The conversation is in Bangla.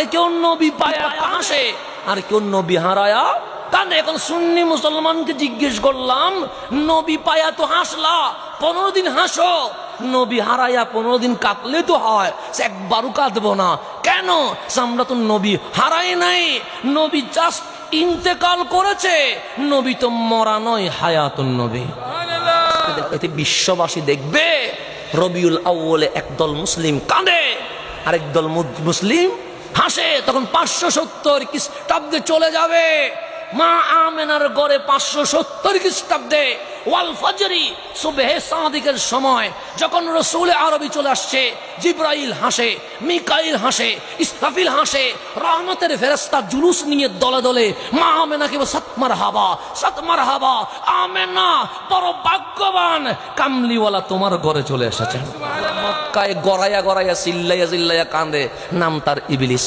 কান্দে কেউ নবী পায়া হাসে আর কেউ নবী হারায়া কান্দে এখন সুন্নি মুসলমানকে জিজ্ঞেস করলাম নবী পায়া তো হাসলা পনেরো দিন হাসো। নবী হারাইয়া পনেরো দিন কাঁদলে তো হয় সে একবারও কাঁদবো না। কেন? আমরা তো নবী হারাই নাই। নবী জাস্ট ইন্তেকাল করেছে নবী তো মরা নয় হায়াতুন নবী। এতে বিশ্ববাসী দেখবে রবিউল আউ্বলে একদল মুসলিম কাঁদে আরেক দল মুসলিম হাসে তখন পাঁচশো সত্তর খ্রিস্টাব্দে চলে যাবে। মা আমেনার গড়ে পাঁচশো সত্তর খ্রিস্টাব্দে ওয়াল সুবেহে সাদিকের সময় যখন রসুল আরবি চলে আসছে জিব্রাইল হাসে মিকাইল হাসে ইসরাফিল হাসে রহমতের ফেরেস্তা জুলুস নিয়ে দলে দলে মা আমেনাকে বলে, সতমার হাবা সতমার হাবা আমেনা বড় ভাগ্যবান কামলিওয়ালা তোমার ঘরে চলে এসেছে। মক্কায় গড়াইয়া গড়াইয়া চিল্লাইয়া চিল্লাইয়া কান্দে নাম তার ইবিলিস।